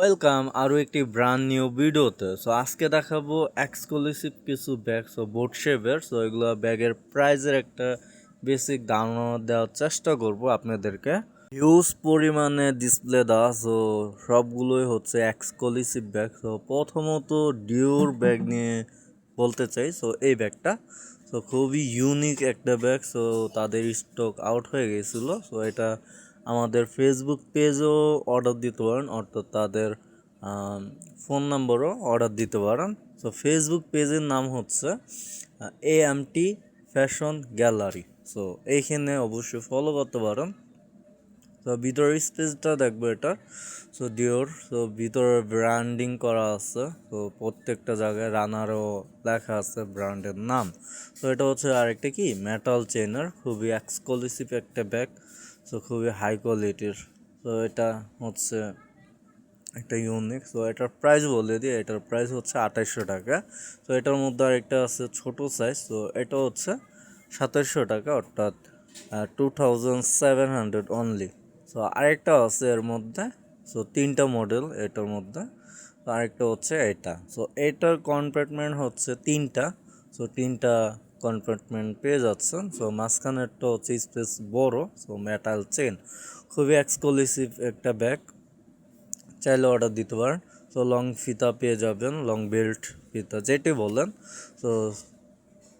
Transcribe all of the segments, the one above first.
Welcome আরও একটি brand new ভিডিওতে সো আজকে দেখাবো এক্সক্লুসিভ কিছু ব্যাগ সো বোট শেপের সো এগুলো ব্যাগের প্রাইজের একটা বেসিক ধারণা দেওয়ার চেষ্টা করব আপনাদেরকে। হিউজ পরিমাণে ডিসপ্লে দেওয়া। সো সবগুলোই হচ্ছে এক্সক্লুসিভ ব্যাগ সো প্রথমত ডিওর ব্যাগ নিয়ে বলতে চাই। সো এই ব্যাগটা। সো খুবই ইউনিক একটা ব্যাগ সো তাদের স্টক আউট হয়ে গেছিল। সো এটা আমাদের ফেসবুক পেজও অর্ডার দিতে পারেন, অর্থাৎ তাদের ফোন নাম্বারও অর্ডার দিতে পারেন। সো ফেসবুক পেজের নাম হচ্ছে A M T fashion gallery so এইখানে অবশ্যই ফলো করতে পারেন। তো ভিতরের স্পেসটা দেখব এটা। সো ডিওর সো ভিতরে ব্র্যান্ডিং করা আছে। তো প্রত্যেকটা জায়গায় রানারও লেখা আছে ব্র্যান্ডের নাম। তো এটা হচ্ছে আরেকটা কি? মেটাল চেনার খুবই এক্সক্লুসিভ একটা ব্যাগ সো খুবই হাই কোয়ালিটির তো এটা হচ্ছে একটা ইউনিক সো এটার প্রাইস বলে দিই, এটার প্রাইস হচ্ছে আঠাইশশো টাকা। তো এটার মধ্যে আরেকটা আছে ছোট সাইজ তো এটা হচ্ছে সাতাইশশো টাকা, অর্থাৎ two thousand seven hundred only so আরেকটা আছে এর মধ্যে। সো তিনটা মডেল এটার মধ্যে। তো আরেকটা হচ্ছে এটা। সো এটার কম্পার্টমেন্ট হচ্ছে তিনটা। সো তিনটা কম্পার্টমেন্ট পেয়ে যাচ্ছেন। সো মাঝখানেরটা হচ্ছে স্পেস বড় সো মেটাল চেন খুবই এক্সক্লুসিভ একটা ব্যাগ চাইলে অর্ডার দিতে পারেন। সো লং ফিতা পেয়ে যাবেন লং বেল্ট ফিতা, যেটি বলেন। সো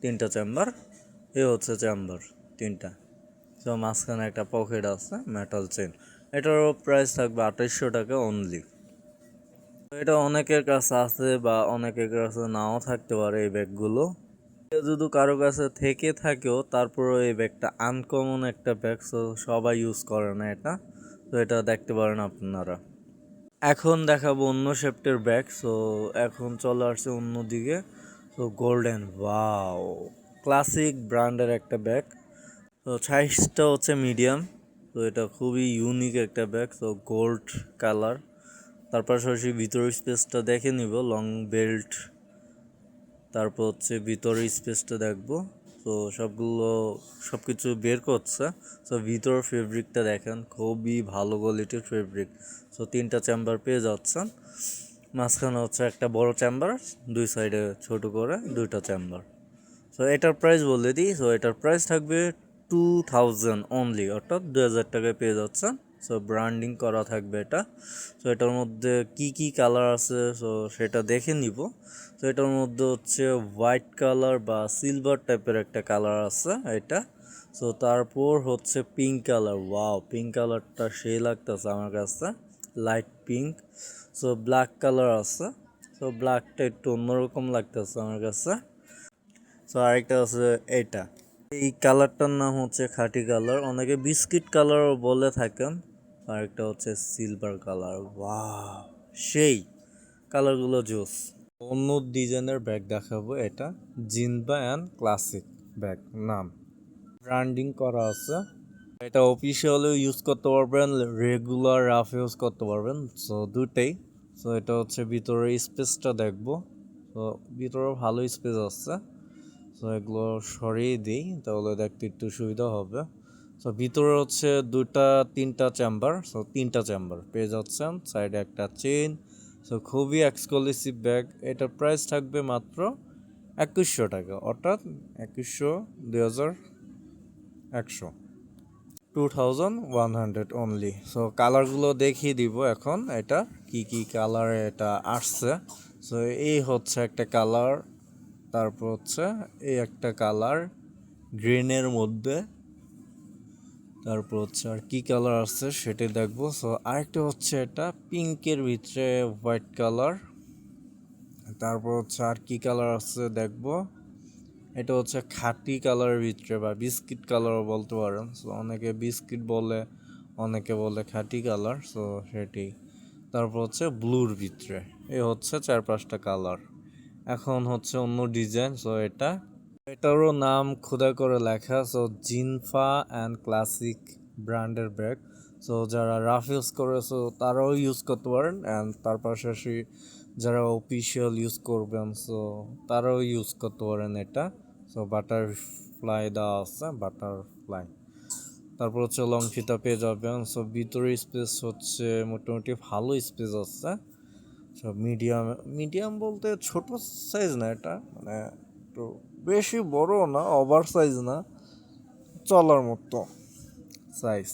তিনটা চেম্বার এ হচ্ছে চেম্বার তিনটা। সো মাঝখানে একটা পকেট আছে মেটাল চেন এটারও প্রাইস থাকবে আঠাইশশো টাকা অনলি এটা অনেকের কাছে আছে বা অনেকের কাছে নাও থাকতে পারে এই ব্যাগগুলো যদি কারও কাছে থেকে থাকেও, তারপরেও এই ব্যাগটা আনকমন একটা ব্যাগ সো সবাই ইউজ করে না এটা। তো এটা দেখতে পারেন আপনারা। এখন দেখাবো অন্য শেফটের ব্যাগ সো এখন চলে আসছে অন্যদিকে তো গোল্ডেন ওয়াও ক্লাসিক ব্র্যান্ডের একটা ব্যাগ। তো সাইজটা হচ্ছে মিডিয়াম তো এটা খুবই ইউনিক একটা ব্যাগ তো গোল্ড কালার তার পাশাপাশি ভিতরের স্পেসটা দেখে নিব লং বেল্ট তারপর হচ্ছে ভিতরের স্পেসটা দেখব। তো সবগুলো সব কিছু বের করছে। তো ভিতর ফেব্রিকটা দেখেন, খুবই ভালো কোয়ালিটির ফেব্রিক সো তিনটা চেম্বার পেয়ে যাচ্ছেন। মাঝখানে হচ্ছে একটা বড় চেম্বার দুই সাইডে ছোট করে দুইটা চেম্বার সো এটার প্রাইস বলে দিই। সো এটার প্রাইস থাকবে টু থাউজেন্ড অনলি অর্থাৎ দু হাজার টাকায় পেয়ে যাচ্ছেন। সো ব্র্যান্ডিং করা থাকবে এটা। সো এটার মধ্যে কি কি কালার আছে সো সেটা দেখে নিব। তো এটার মধ্যে হচ্ছে হোয়াইট কালার বা সিলভার টাইপের একটা কালার আছে এটা। সো তারপর হচ্ছে পিঙ্ক কালার ওয়াও পিঙ্ক কালারটা সেই লাগতেছে আমার কাছে। Light pink so black colour আছে। সো ব্ল্যাকটা একটু অন্যরকম লাগতেছে আমার কাছে। সো আরেকটা আছে এটা। এই কালারটার নাম হচ্ছে খাঁটি কালার অনেকে বিস্কিট কালারও বলে থাকেন। আরেকটা হচ্ছে সিলভার কালার ওয়াও সেই কালারগুলো জোস অন্য ডিজাইনের ব্যাগ দেখাবো, এটা জিনবা অ্যান্ড ক্লাসিক ব্যাগ নাম। ব্র্যান্ডিং করা আছে। এটা অফিসিয়ালিও ইউজ করতে পারবেন রেগুলার রাফ ইউজ করতে পারবেন সো দুটাই সো এটা হচ্ছে ভিতরে স্পেসটা দেখব। তো ভিতরে ভালো স্পেস আছে। সো এগুলো সরিয়ে দিই, তাহলে দেখতে একটু সুবিধা হবে। সো ভিতরে হচ্ছে দুটা তিনটা চেম্বার সো তিনটা চেম্বার পেয়ে যাচ্ছেন। সাইডে একটা চেন সো খুবই এক্সক্লুসিভ ব্যাগ এটার প্রাইস থাকবে মাত্র একুশশো টাকা, অর্থাৎ একুশশো দুই হাজার একশো। Two thousand one hundred only so কালারগুলো দেখিয়ে দিব এখন, এটা কি কি কালারে এটা আসছে। সো এই হচ্ছে একটা কালার তারপর হচ্ছে এই একটা কালার গ্রিনের মধ্যে তারপর হচ্ছে আর কি কালার আছে সেটাই দেখব। সো আরেকটা হচ্ছে এটা পিঙ্কের ভিতরে হোয়াইট কালার তারপর হচ্ছে আর কি কালার আছে দেখব। এটা হচ্ছে খাটি কালারের ভিতরে বা বিস্কিট কালারও বলতে পারেন। সো অনেকে বিস্কিট বলে, অনেকে বলে খাটি কালার সো সেটি। তারপর হচ্ছে ব্লুর ভিতরে। এ হচ্ছে চার পাঁচটা কালার এখন হচ্ছে অন্য ডিজাইন সো এটা এটারও নাম খোদা করে লেখা সো জিনফা অ্যান্ড ক্লাসিক ব্র্যান্ডের ব্যাগ সো যারা রাফ ইউজ করে সো তারাও ইউজ করতে পারেন অ্যান্ড তার পাশাপাশি যারা অফিসিয়াল ইউজ করবেন সো তারাও ইউজ করতে পারেন এটা। সো বাটারফ্লাই দেওয়া আছে বাটারফ্লাই তারপর হচ্ছে লং ফিতা পেয়ে যাবেন। সো ভিতরে স্পেস হচ্ছে মোটামুটি ভালো স্পেস আছে। সব মিডিয়াম মিডিয়াম বলতে ছোট সাইজ না এটা মানে একটু বেশি বড় না ওভার সাইজ না, চলার মতো সাইজ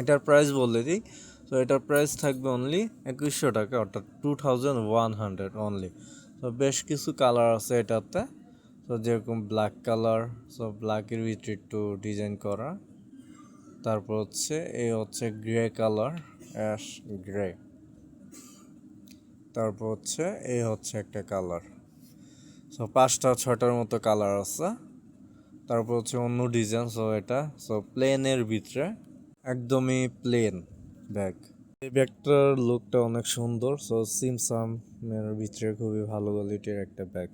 এটার প্রাইস বলে দিই। তো এটার প্রাইস থাকবে অনলি একুশশো টাকা, অর্থাৎ two thousand one hundred only তো বেশ কিছু কালার আছে এটাতে। তো যেরকম ব্ল্যাক কালার সো ব্ল্যাকের ভিতরে একটু ডিজাইন করা। তারপর হচ্ছে এই হচ্ছে গ্রে কালার অ্যাশ গ্রে তারপর হচ্ছে এই হচ্ছে একটা কালার সো পাঁচটা ছটার মতো কালার আছে। তারপর হচ্ছে অন্য ডিজাইন সো এটা। সো প্লেনের ভিতরে একদমই প্লেন ব্যাগ এই ব্যাগটার লুকটা অনেক সুন্দর। সো সিমসামের ভিতরে খুবই ভালো কোয়ালিটির একটা ব্যাগ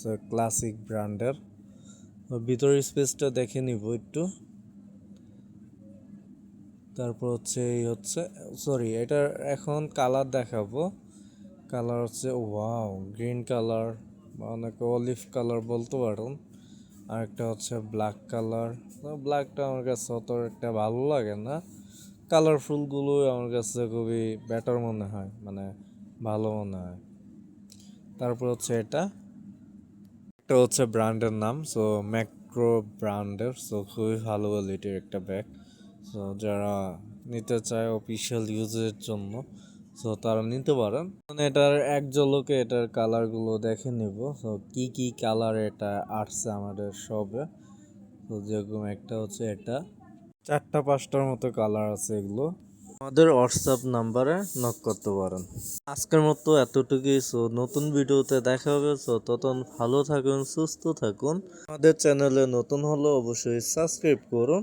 সো ক্লাসিক ব্র্যান্ডের ভিতরের স্পেসটা দেখে নিব একটু। তারপর হচ্ছে এই হচ্ছে সরি এটার এখন কালার দেখাবো। কালার হচ্ছে ওয়াও গ্রিন কালার বা অনেকে অলিভ কালার বলতে পারেন। আর একটা হচ্ছে ব্ল্যাক কালার। ব্ল্যাকটা আমার কাছে অত একটা ভালো লাগে না। কালারফুলগুলো আমার কাছে খুবই বেটার মনে হয় মানে ভালো মনে হয়। তারপর হচ্ছে এটা। একটা হচ্ছে ব্র্যান্ডের নাম সো ম্যাক্রো ব্র্যান্ডের সো খুবই ভালো কোয়ালিটির একটা ব্যাগ সো যারা নিতে চায় অফিসিয়াল ইউজের জন্য সো তারা নিতে পারেন। মানে এটার এক ঝলকে এটার কালারগুলো দেখে নিব। সো কি কি কালার এটা আসছে আমাদের সবে? তো যেরকম একটা হচ্ছে এটা। চারটা পাঁচটার মতো কালার আছে এগুলো। আমাদের হোয়াটসঅ্যাপ নাম্বারে নক করতে পারেন। আজকের মতো এতটুকুই। সো নতুন ভিডিওতে দেখা হবে। সো ততক্ষণ ভালো থাকুন, সুস্থ থাকুন। আমাদের চ্যানেলে নতুন হলে অবশ্যই সাবস্ক্রাইব করুন।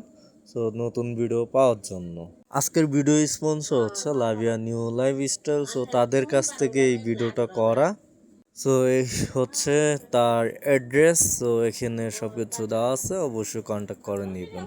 সো নতুন ভিডিও পাওয়ার জন্য। আজকের ভিডিও স্পন্সর হচ্ছে লাভিয়া নিউ লাইফ স্টাইল সো তাদের কাছ থেকে এই ভিডিওটা করা। সো এই হচ্ছে তার অ্যাড্রেস সো এখানে সব কিছু দেওয়া আছে। অবশ্যই কন্ট্যাক্ট করে নেবেন।